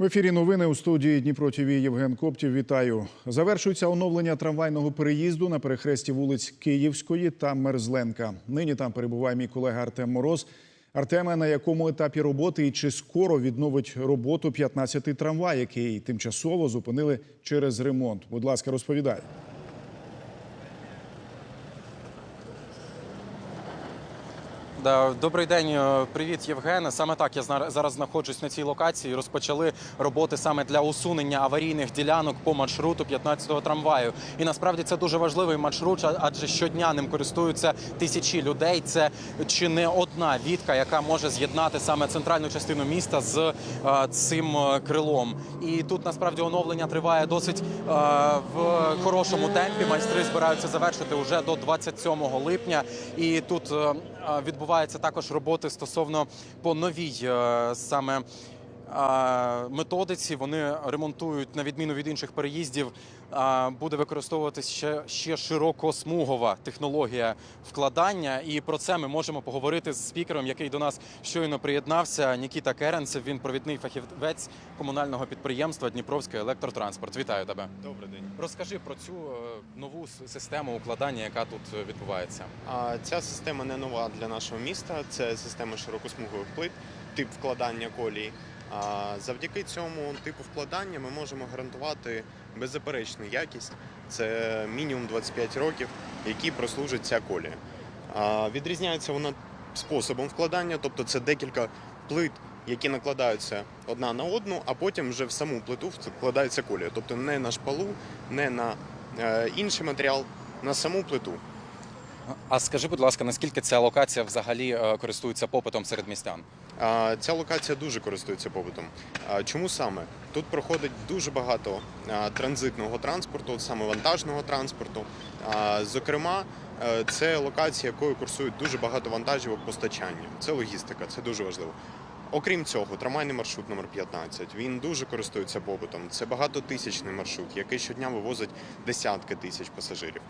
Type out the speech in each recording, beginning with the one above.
В ефірі новини у студії Дніпро ТВ Євген Коптів. Вітаю. Завершується оновлення трамвайного переїзду на перехресті вулиць Київської та Мерзленка. Нині там перебуває мій колега Артем Мороз. Артеме, на якому етапі роботи і чи скоро відновить роботу 15-й трамвай, який тимчасово зупинили через ремонт? Будь ласка, розповідай. Добрий день, е, привіт, Євген. Саме так я зараз знаходжусь на цій локації. Розпочали роботи саме для усунення аварійних ділянок по маршруту 15-го трамваю. І насправді це дуже важливий маршрут, адже щодня ним користуються тисячі людей. Це чи не одна вітка, яка може з'єднати саме центральну частину міста з е, цим е, крилом. І тут насправді оновлення триває досить в хорошому темпі. Майстри збираються завершити уже до 27 липня. І тут е, відбуваються також роботи стосовно по новій е, саме. е, Методиці вони ремонтують на відміну від інших переїздів. Буде використовуватися ще, ще широкосмугова технологія вкладання, і про це ми можемо поговорити з спікером, який до нас щойно приєднався. Нікіта Керенцев. Він провідний фахівець комунального підприємства Дніпровський електротранспорт. Вітаю тебе. Добрий день. Розкажи про цю е, нову систему укладання, яка тут е, відбувається. А ця система не нова для нашого міста. Це система широкосмугових плит, тип вкладання колії. Завдяки цьому типу вкладання ми можемо гарантувати беззаперечну якість. Це мінімум 25 років, які прослужить ця колія. А відрізняється вона способом вкладання, тобто це декілька плит, які накладаються одна на одну, а потім вже в саму плиту вкладається колія. Тобто не на шпалу, не на е, інший матеріал, на саму плиту. А скажи, будь ласка, наскільки ця локація взагалі е, користується попитом серед містян? Ця локація дуже користується попитом. Чому саме? Тут проходить дуже багато транзитного транспорту, саме вантажного транспорту. Зокрема, е, це локація, якою курсують дуже багато вантажівок постачання. Це логістика, це дуже важливо. Окрім цього, трамвайний маршрут номер 15 він дуже користується попитом. Це багатотисячний маршрут, який щодня вивозить десятки тисяч пасажирів.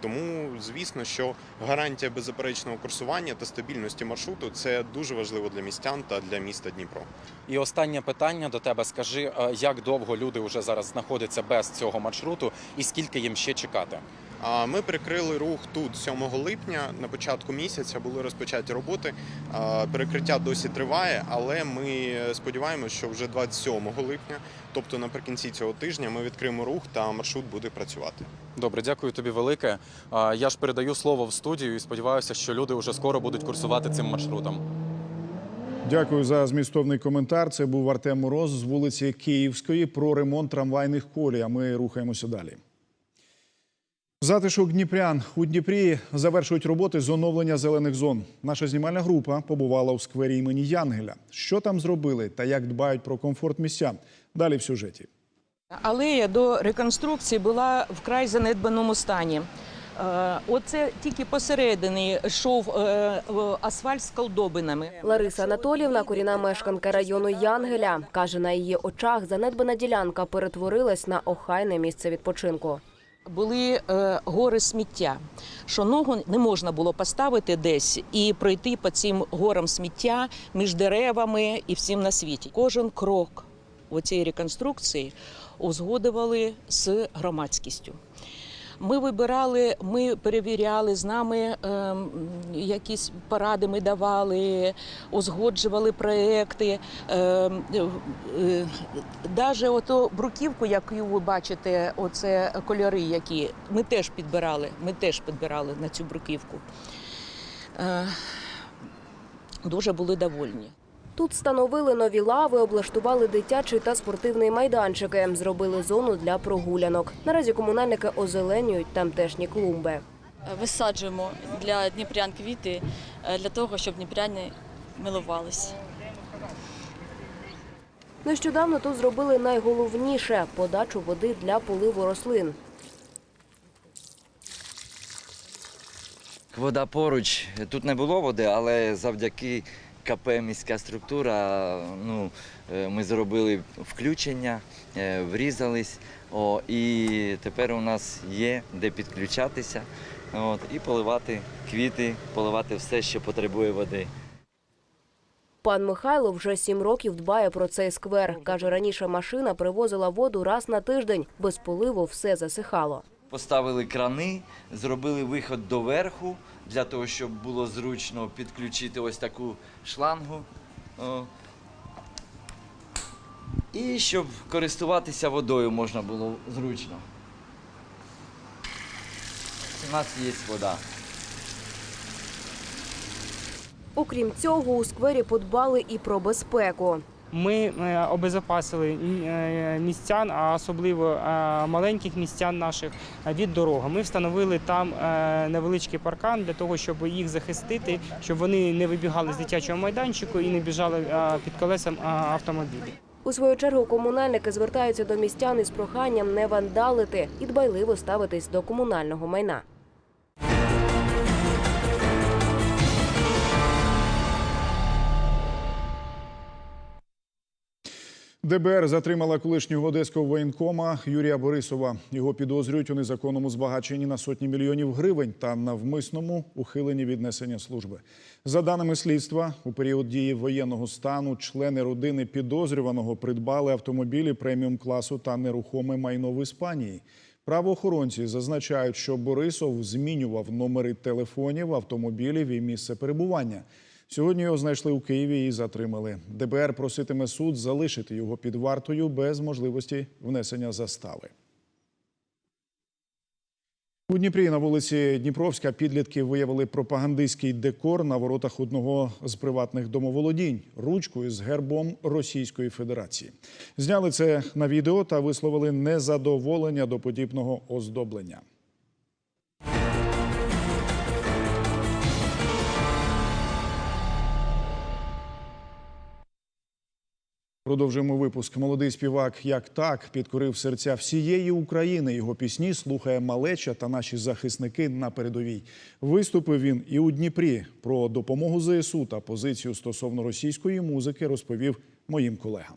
Тому, звісно, що гарантія беззаперечного курсування та стабільності маршруту це дуже важливо для містян та для міста Дніпро. І останнє питання до тебе: скажи, е, як довго люди вже зараз знаходяться без цього маршруту, і скільки їм ще чекати? А Ми прикрили рух тут 7 липня. На початку місяця були розпочаті роботи. Перекриття досі триває, але ми сподіваємося, що вже 27 липня, тобто наприкінці цього тижня, ми відкриємо рух та маршрут буде працювати. Добре, дякую тобі велике. Я ж передаю слово в студію і сподіваюся, що люди вже скоро будуть курсувати цим маршрутом. Дякую за змістовний коментар. Це був Артем Мороз з вулиці Київської про ремонт трамвайних колій. А ми рухаємося далі. Затишок Дніпрян у Дніпрі завершують роботи з оновлення зелених зон. Наша знімальна група побувала у сквері імені Янгеля. Що там зробили та як дбають про комфорт містян? Далі в сюжеті. Алея до реконструкції була вкрай занедбаному стані. Е, Оце тільки посередині йшов е, в- асфальт з колдобинами. Лариса Анатоліївна, корінна мешканка району Янгеля, каже, на її очах занедбана ділянка перетворилась на охайне місце відпочинку. Були е, гори сміття, що ногу не можна було поставити десь і пройти по цим горам сміття між деревами і всім на світі. Кожен крок у цій реконструкції узгодували з громадськістю. Ми вибирали, ми перевіряли з нами ем, якісь поради. Ми давали, узгоджували проекти. Ем, е, Даже ото бруківку, яку ви бачите, оце кольори, які ми теж підбирали. Ми теж підбирали на цю бруківку. Е, Дуже були довольні. Тут встановили нові лави, облаштували дитячий та спортивний майданчики, зробили зону для прогулянок. Наразі комунальники озеленюють тамтешні клумби. висаджуємо для дніпрян квіти е, для того, щоб дніпряни милувалися. Нещодавно тут зробили найголовніше подачу води для поливу рослин. Вода поруч. Тут не було води, але завдяки КП міська структура ну, е, ми зробили включення, е, врізались. О, і тепер у нас є де підключатися от, і поливати квіти, поливати все, що потребує води. Пан Михайло вже сім років дбає про цей сквер. Каже, раніше машина привозила воду раз на тиждень. Без поливу все засихало. Поставили крани, зробили виход доверху для того, щоб було зручно підключити ось таку шлангу. І щоб користуватися водою можна було зручно. У нас є вода. Окрім цього, у сквері подбали і про безпеку. Ми е, обезопасили е, містян, а особливо е, маленьких містян наших від дороги. Ми встановили там невеличкий паркан для того, щоб їх захистити, щоб вони не вибігали з дитячого майданчику і не біжали під колесом автомобілів. У свою чергу комунальники звертаються до містян із проханням не вандалити і дбайливо ставитись до комунального майна. ДБР затримала колишнього одеського воєнкома Юрія Борисова. Його підозрюють у незаконному збагаченні на сотні мільйонів гривень та навмисному ухиленні від несення служби. За даними слідства, у період дії воєнного стану члени родини підозрюваного придбали автомобілі преміум класу та нерухоме майно в Іспанії. Правоохоронці зазначають, що Борисов змінював номери телефонів, автомобілів і місце перебування. Сьогодні його знайшли у Києві і затримали. ДБР проситиме суд залишити його під вартою без можливості внесення застави. У Дніпрі на вулиці Дніпровська підлітки виявили пропагандистський декор на воротах одного з приватних домоволодінь ручкою з гербом Російської Федерації. Зняли це на відео та висловили незадоволення до подібного оздоблення. Продовжуємо випуск. Молодий співак як так підкорив серця всієї України. Його пісні слухає малеча та наші захисники на передовій. Виступив він і у Дніпрі. Про допомогу ЗСУ та позицію стосовно російської музики розповів моїм колегам.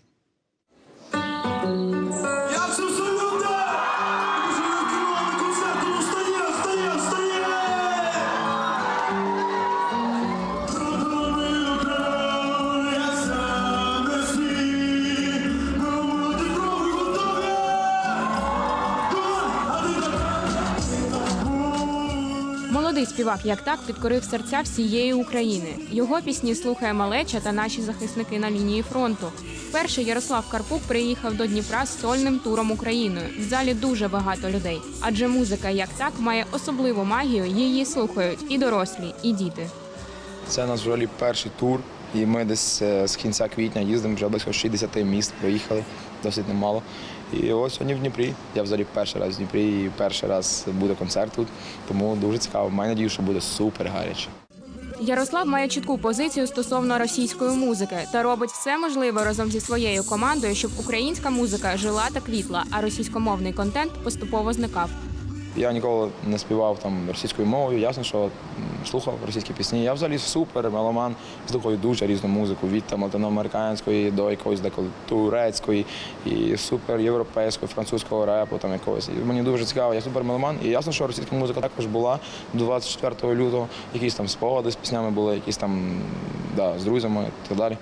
Молодий співак як так підкорив серця всієї України. Його пісні слухає малеча та наші захисники на лінії фронту. Вперше Ярослав Карпук приїхав до Дніпра з сольним туром Україною. В залі дуже багато людей, адже музика як так має особливу магію. Її слухають і дорослі, і діти. Це наш взагалі перший тур, і ми десь е, з кінця квітня їздимо вже близько 60 міст, проїхали досить немало. І ось сьогодні в Дніпрі. Я взагалі перший раз в Дніпрі і перший раз буде концерт тут. Тому дуже цікаво. Маю надію, що буде супер гаряче. Ярослав має чітку позицію стосовно російської музики та робить все можливе разом зі своєю командою, щоб українська музика жила та квітла, а російськомовний контент поступово зникав. Я ніколи не співав там російською мовою. Ясно, що слухав російські пісні. Я взагалі супер меломан, слухаю дуже різну музику від там латиноамериканської до якоїсь деколи турецької і супер європейського, французького репу там якогось. І мені дуже цікаво, я супер меломан. І ясно, що російська музика також була до 24 лютого. Якісь там спогади з піснями були, якісь там да, з друзями і так далі.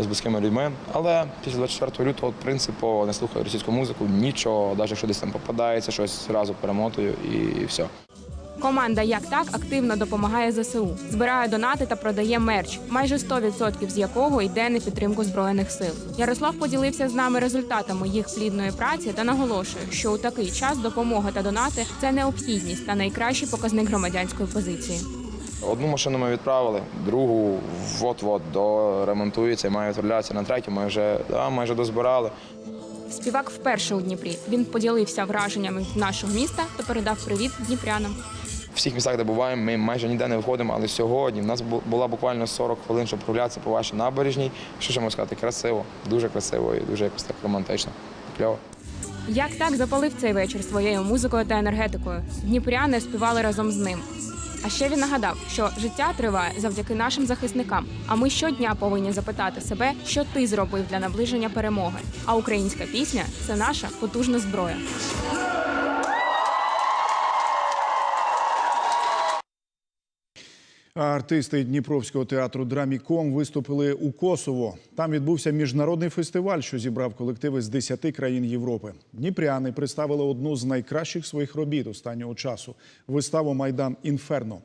З близькими людьми, але після 24 лютого принципово не слухаю російську музику, нічого, навіть якщо десь там попадається, щось зразу перемотую і все. Команда як так активно допомагає ЗСУ, збирає донати та продає мерч, майже 100% з якого йде на підтримку збройних сил. Ярослав поділився з нами результатами їх плідної праці та наголошує, що у такий час допомога та донати це необхідність та найкращий показник громадянської позиції. Одну машину ми відправили, другу от-от доремонтується і має відправлятися на третю. Ми вже да, майже дозбирали. Співак вперше у Дніпрі. Він поділився враженнями нашого міста та передав привіт дніпрянам. В всіх містах, де буваємо, ми майже ніде не виходимо, але сьогодні в нас бу- була буквально 40 хвилин, щоб прогулятися по вашій набережній. Що ще можу сказати? Красиво, дуже красиво і дуже якось так романтично. Кльово. Як так запалив цей вечір своєю музикою та енергетикою. Дніпряни співали разом з ним. А ще він нагадав, що життя триває завдяки нашим захисникам. А ми щодня повинні запитати себе, що ти зробив для наближення перемоги. А українська пісня це наша потужна зброя. Артисти Дніпровського театру Драміком виступили у Косово. Там відбувся міжнародний фестиваль, що зібрав колективи з 10 країн Європи. Дніпряни представили одну з найкращих своїх робіт останнього часу виставу Майдан Інферно.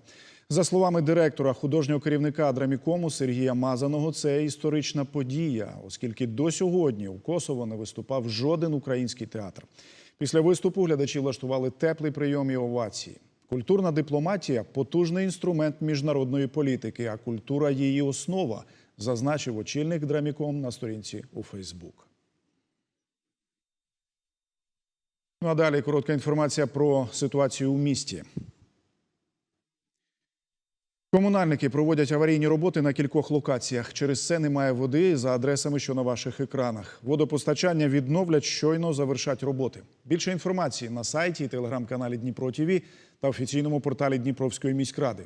За словами директора художнього керівника Драмікому Сергія Мазаного, це історична подія, оскільки до сьогодні у Косово не виступав жоден український театр. Після виступу глядачі влаштували теплий прийом і овації. Культурна дипломатія потужний інструмент міжнародної політики, а культура її основа, зазначив очільник Драміком на сторінці у Фейсбук. Ну а далі коротка інформація про ситуацію у місті. Комунальники проводять аварійні роботи на кількох локаціях. Через це немає води за адресами, що на ваших екранах. Водопостачання відновлять щойно завершать роботи. Більше інформації на сайті і телеграм-каналі Дніпро ТІВІ та офіційному порталі Дніпровської міськради.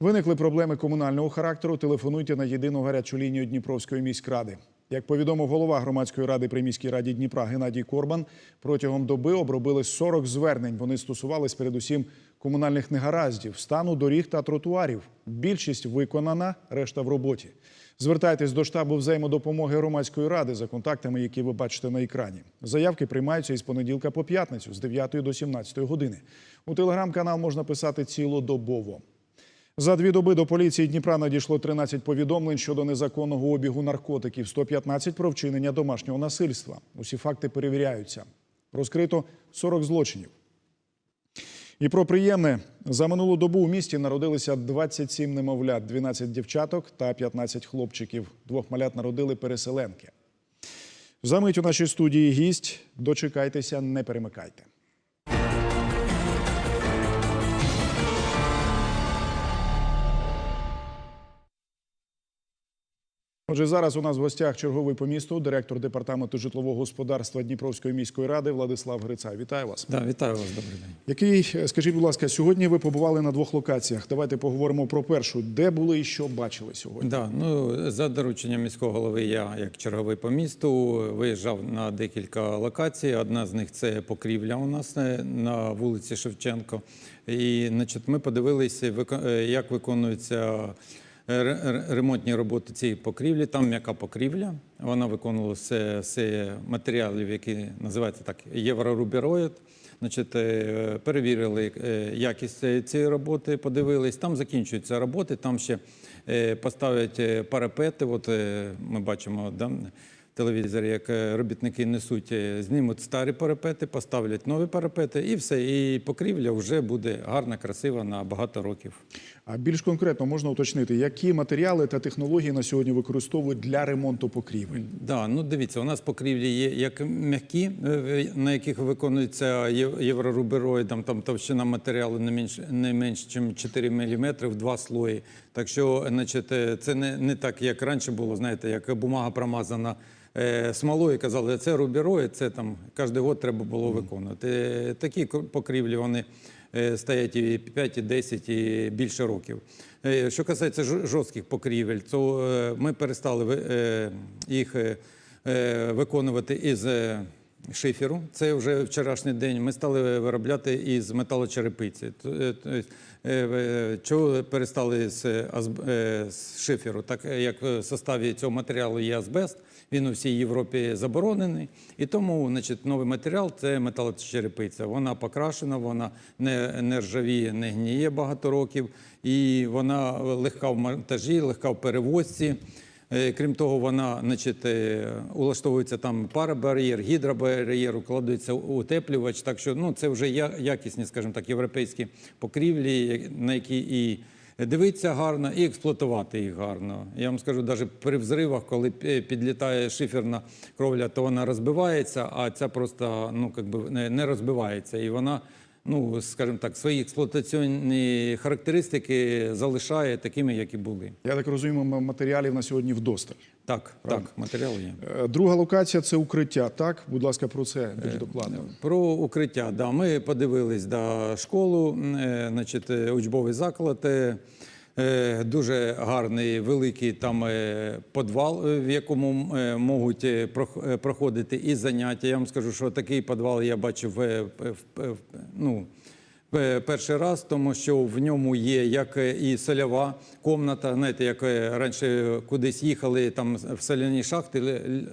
Виникли проблеми комунального характеру. Телефонуйте на єдину гарячу лінію Дніпровської міськради. Як повідомив голова громадської ради при міській раді Дніпра Геннадій Корбан, протягом доби обробили 40 звернень. Вони стосувались передусім комунальних негараздів, стану доріг та тротуарів. Більшість виконана, решта в роботі. Звертайтесь до штабу взаємодопомоги громадської ради за контактами, які ви бачите на екрані. Заявки приймаються із понеділка по п'ятницю з 9 до 17 години. У телеграм-канал можна писати цілодобово. За дві доби до поліції Дніпра надійшло 13 повідомлень щодо незаконного обігу наркотиків, 115 про вчинення домашнього насильства. Усі факти перевіряються. Розкрито 40 злочинів. І про приємне за минулу добу у місті народилися 27 немовлят, 12 дівчаток та 15 хлопчиків. Двох малят народили переселенки. Замить у нашій студії гість. Дочекайтеся, не перемикайте. Отже, зараз у нас в гостях черговий по місту, директор департаменту житлового господарства Дніпровської міської ради Владислав Грицай. Вітаю вас. Да, вітаю вас, добрий день. Який, скажіть, будь ласка, сьогодні ви побували на двох локаціях. Давайте поговоримо про першу. Де були і що бачили сьогодні? Да, ну, за дорученням міського голови, я, як черговий по місту, виїжджав на декілька локацій. Одна з них це покрівля у нас е, на вулиці Шевченко. І значить, ми подивилися, е, як ре- ремонтні роботи цієї покрівлі. Там м'яка покрівля. Вона виконувалася з матеріалів, які називаються так єврорубероїд. Значить, е, перевірили е, якість цієї- роботи, подивились. Там закінчуються роботи, там ще е, поставлять парапети. От ми бачимо да, в телевізорі, як робітники несуть, знімуть старі парапети, поставлять нові парапети, і все. І покрівля вже буде гарна, красива на багато років. А більш конкретно можна уточнити, які матеріали та технології на сьогодні використовують для ремонту покрівель? Да, ну дивіться, у нас покрівлі є як м'які, е, на яких виконується єврорубероїдом, там товщина матеріалу не менш не менш ніж 4 мм в два слої. Так що, значить, е, це не, не так, як раніше було, знаєте, як бумага промазана. е, Смолою казали, це рубероїд, це там кожен год треба було виконувати. Такі покрівлі вони стоять і 5, і 10, і більше років. Е, Що касається жорстких покрівель, то е, ми перестали е, їх е, е, виконувати із е, шиферу. Це вже вчорашній день. Ми стали виробляти із металочерепиці. Е, е, Чого перестали з, е, з шиферу? Так як в составі цього матеріалу є азбест, він у всій Європі заборонений. І тому значить, новий матеріал це металочерепиця. Вона покрашена, вона не, не ржавіє, не гніє багато років, і вона легка в монтажі, легка в перевозці. Е, Крім того, вона значить, е, улаштовується там парабар'єр, гідробар'єр, укладується утеплювач. Так що ну, це вже якісні, скажімо так, європейські покрівлі, на які і дивитися гарно, і експлуатувати їх гарно. Я вам скажу, навіть при взривах, коли підлітає шиферна кровля, то вона розбивається, а ця просто ну, би, не розбивається. І вона ну, скажімо так, свої експлуатаційні характеристики залишає такими, як і були. Я так розумію, матеріалів на сьогодні вдосталь. Так, так, матеріал є. Е, Друга локація це укриття. Так, будь ласка, про це більш докладно. Про укриття, да, ми подивились да, школу, е, значить, е, учбовий заклад. Е, Дуже гарний великий там е, підвал, е, в якому можуть прох- проходити і заняття. Я вам скажу, що такий підвал я бачив в, ну, Пе- Перший раз, тому що в ньому є як і сольова комната, знаєте, як раніше кудись їхали там в соляні шахти лі- лі-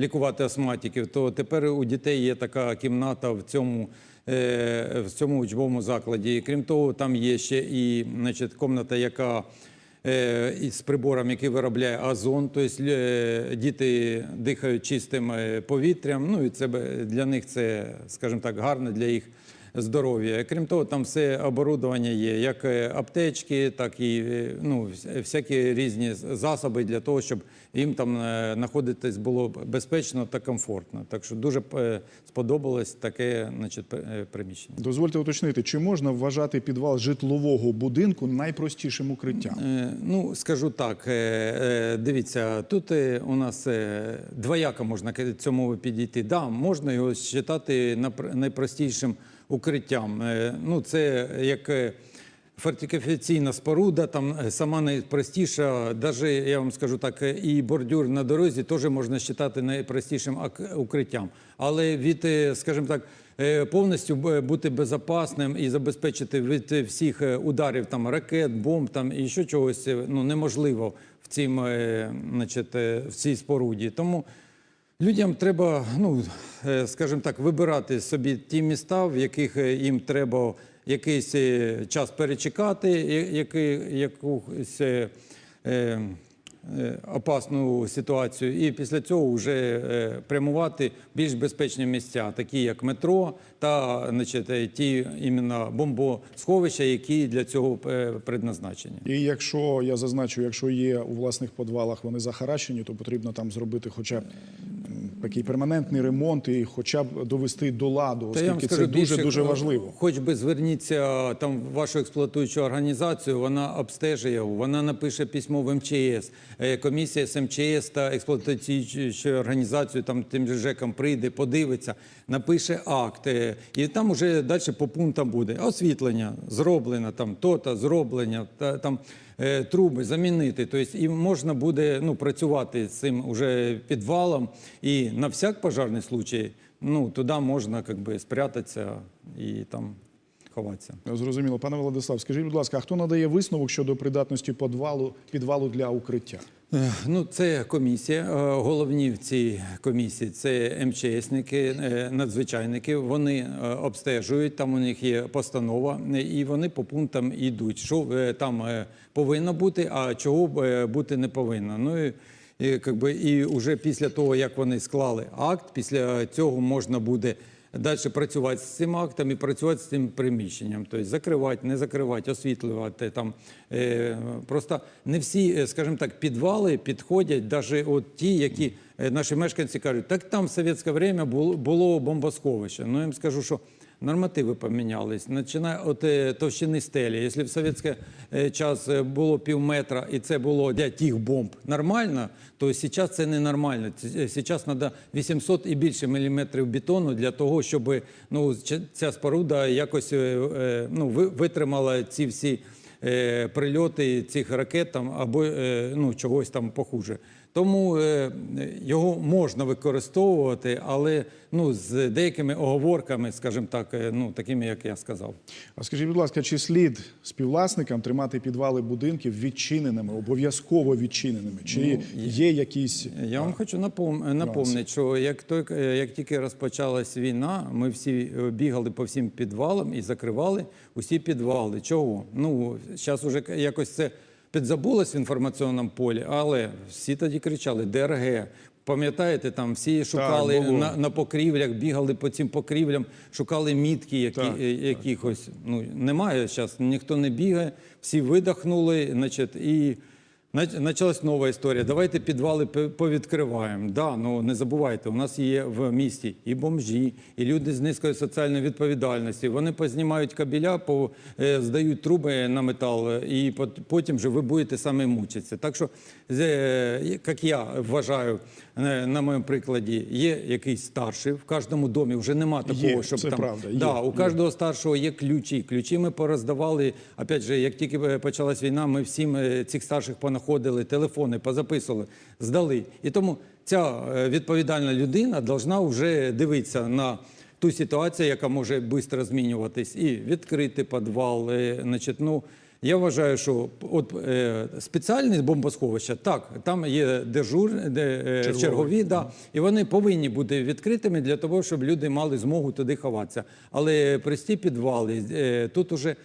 лікувати астматиків, то тепер у дітей є така кімната в цьому, в цьому учбовому закладі. Крім того, там є ще і значить, комната, яка з із прибором, який виробляє озон, тобто е, діти дихають чистим е, повітрям. Ну і це для них це, скажімо так, гарно для їх здоров'я. Крім того, там все оборудовання є, як е, аптечки, так і е, ну, всякі різні засоби для того, щоб їм там е, знаходитись було безпечно та комфортно. Так що дуже сподобалось таке значить, приміщення. Дозвольте уточнити, чи можна вважати підвал житлового будинку найпростішим укриттям? Ну, скажу так, дивіться, тут у нас двояко можна к цьому підійти. Да, можна його вважати найпростішим укриттям. Е, Ну, це як е, фортифікаційна споруда, там е, сама найпростіша, навіть я вам скажу так, і бордюр на дорозі теж можна вважати найпростішим укриттям. Але від, скажімо так, повністю бути безпечним і забезпечити від всіх ударів там ракет, бомб там і ще чогось ну неможливо в цім, значить, в цій споруді. Тому людям треба, ну е, скажімо так, вибирати собі ті міста, в яких е, їм треба якийсь е, час перечекати, який, якусь е, е, опасну ситуацію, і після цього вже прямувати більш безпечні місця, такі як метро та значить, ті іменно бомбосховища, які для цього предназначені. І якщо я зазначу, якщо є у власних підвалах вони захаращені, то потрібно там зробити хоча б такий перманентний ремонт і хоча б довести до ладу, Та я оскільки скажу це дуже більше, дуже е, важливо. Хоч би зверніться там в вашу експлуатуючу організацію, вона його, вона напише письмо в МЧС. Е, Комісія з МЧС та експлуатуючою організацією, там тим же ЖЕКом прийде, подивиться, напише акт. е, І там уже далі по пунктам буде освітлення зроблено, там то-то зроблення, та там. Е, Труби замінити, тобто і можна буде ну працювати з цим уже підвалом, і на всяк пожарний случай ну, туди можна би, спрятатися і там ховатися. Зрозуміло, пане Владислав, скажіть, будь ласка, а хто надає висновок щодо придатності підвалу, підвалу для укриття? Ну, це комісія. Е, Головні в цій комісії це МЧСники, е, надзвичайники. Вони е, обстежують, там у них є постанова, і вони по пунктам йдуть, що там повинно бути, а чого бути не повинно. Ну і, і, как і вже після того, як вони склали акт, після цього можна буде. Далі працювати з цим актом і працювати з цим приміщенням, тобто закривати, не закривати, освітлювати там. Е, просто не всі, е, скажімо так, підвали підходять, навіть от ті, які е, наші мешканці кажуть, так там в совєтське время було, було бомбосховище. Ну я їм скажу, що нормативи помінялись. Починає от е, товщини стелі. Якщо в совєтський е, час е, було пів метра і це було для тих бомб нормально, то зараз це не нормально. Зараз треба 800 і більше міліметрів бетону для того, щоб ну, ця споруда якось ну, ви- витримала ці всі прильоти цих ракет там, або ну, чогось там похуже. Тому е, його можна використовувати, але ну, з деякими оговорками, скажімо так, е, ну, такими, як я сказав. А скажіть, будь ласка, чи слід співвласникам тримати підвали будинків відчиненими, обов'язково відчиненими? Чи є якісь Я вам хочу напом... напомнити, що як, той, е, як тільки розпочалась війна, ми всі е, бігали по всім підвалам і закривали усі підвали. Чого? Ну, зараз вже якось це підзабулось в інформаційному полі, але всі тоді кричали ДРГ. Пам'ятаєте, там всі шукали так, на, на покрівлях, бігали по цим покрівлям, шукали мітки які, Так, якихось. якихось. Ну, немає зараз, ніхто не бігає, всі видихнули, значить, і Нач- Почалась нова історія. Давайте підвали повідкриваємо. Да, ну не забувайте, у нас є в місті і бомжі, і люди з низькою соціальною відповідальністю. Вони познімають кабіля, е, здають труби на метал, е, і пот- потім же ви будете саме мучитися. Так що, е, як я вважаю, на моєму прикладі, є якийсь старший, в кожному домі вже нема такого, Є, щоб це там правда, є, да, у кожного старшого є ключі. Ключі ми пороздавали. Опять же, як тільки е, почалась війна, ми всім е, цих старших понаходили, телефони позаписували, здали. І тому ця е, відповідальна людина повинна вже дивитися на ту ситуацію, яка може швидко змінюватись, і відкрити підвал. е, Значить, ну, я вважаю, що от е, спеціальні бомбосховища, так, там є дежур, де, е, чергові, да, і вони повинні бути відкритими для того, щоб люди мали змогу туди ховатися. Але прості підвали, е, тут уже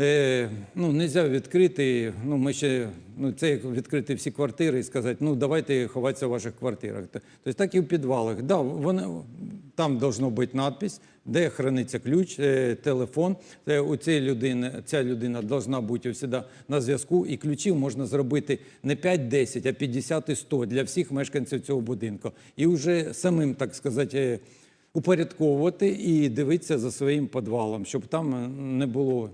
Е, ну, не можна відкрити. Ну, ми ще, ну, це як відкрити всі квартири і сказати, ну давайте ховатися в ваших квартирах. Тобто так і в підвалах. Да, вони, там должна бути надпись, де храниться ключ, е, телефон. У цієї людини, ця людина должна бути завжди на зв'язку, і ключів можна зробити не 5-10, а 50 і 100 для всіх мешканців цього будинку. І вже самим, так сказати, е, упорядковувати і дивитися за своїм підвалом, щоб там не було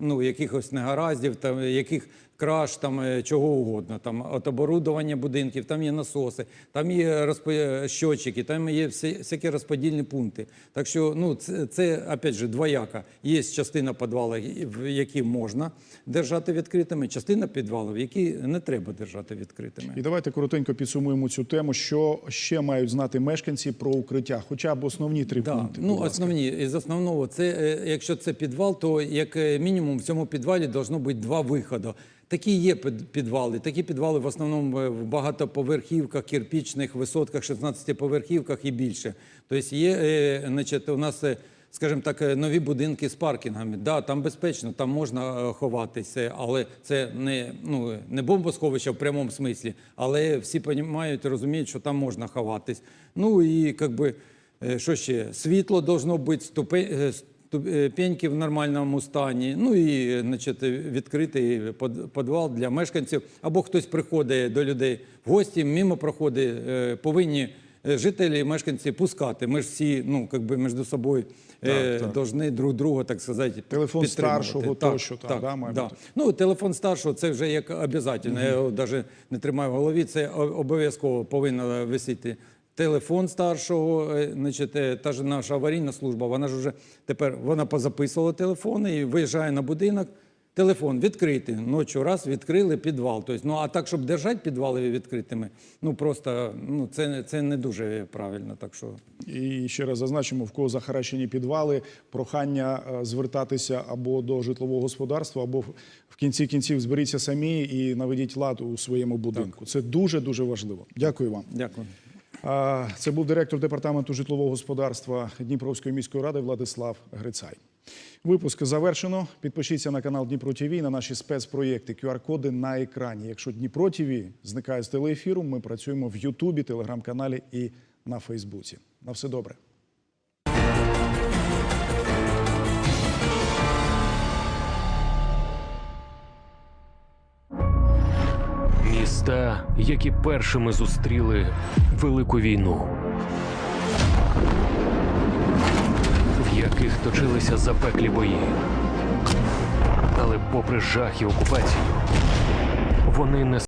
ну, якихось негараздів, там, яких краш, там, е, чого угодно. Там, от оборудування будинків, там є насоси, там є розпо... щотчики, там є всі, всякі розподільні пункти. Так що ну, це, це опять же, двояка. Є частина підвалу, в які можна держати відкритими, частина підвалів, які не треба держати відкритими. І давайте коротенько підсумуємо цю тему. Що ще мають знати мешканці про укриття? Хоча б основні три Да. пункти. Ну, основні із основного, це е, якщо це підвал, то як е, мінімум в цьому підвалі должно бути два виходи. Такі є під- підвали. Такі підвали в основному е, в багатоповерхівках, кирпічних висотках, 16-поверхівках і більше. Тобто є, е, значить, у нас. е, Скажімо так, нові будинки з паркінгами. Да, там безпечно, там можна ховатися, але це не, ну, не бомбосховище в прямому смислі, але всі розуміють, розуміють, що там можна ховатись. Ну і як би, е, що ще? Світло должно бути, ступе- е, ступеньки в нормальному стані. Ну і значить, відкритий под- підвал для мешканців. Або хтось приходить до людей в гості, мимо проходить, е, повинні е, жителі і мешканці пускати. Ми ж всі, ну, як би між собою так. должны друг друга, так сказати, Телефон старшого тощо там, да, має бути? Ну, телефон старшого це вже як обов'язково. Я його навіть не тримаю в голові. Це обов'язково повинно висіти. Телефон старшого, е, значить, е, та ж наша аварійна служба, вона ж вже тепер вона позаписувала телефони і виїжджає на будинок. Телефон відкритий. Ночі раз відкрили підвал. Тобто, ну а так, щоб держати підвали відкритими, ну просто ну це, це не дуже правильно. Так що І ще раз зазначимо, в кого захаращені підвали, прохання е, звертатися або до житлового господарства, або в- кінці кінців зберіться самі і наведіть лад у своєму будинку. Це дуже дуже важливо. Дякую вам. дякую. Це був директор департаменту житлового господарства Дніпровської міської ради Владислав Грицай. Випуск завершено. Підпишіться на канал Дніпро ТВ, на наші спецпроєкти, QR-коди на екрані. Якщо Дніпро ТВ зникає з телеефіру, ми працюємо в Ютубі, телеграм-каналі і на Фейсбуці. На все добре. Міста, які першими зустріли Велику війну, в яких точилися запеклі бої. Але попри жах і окупацію, вони не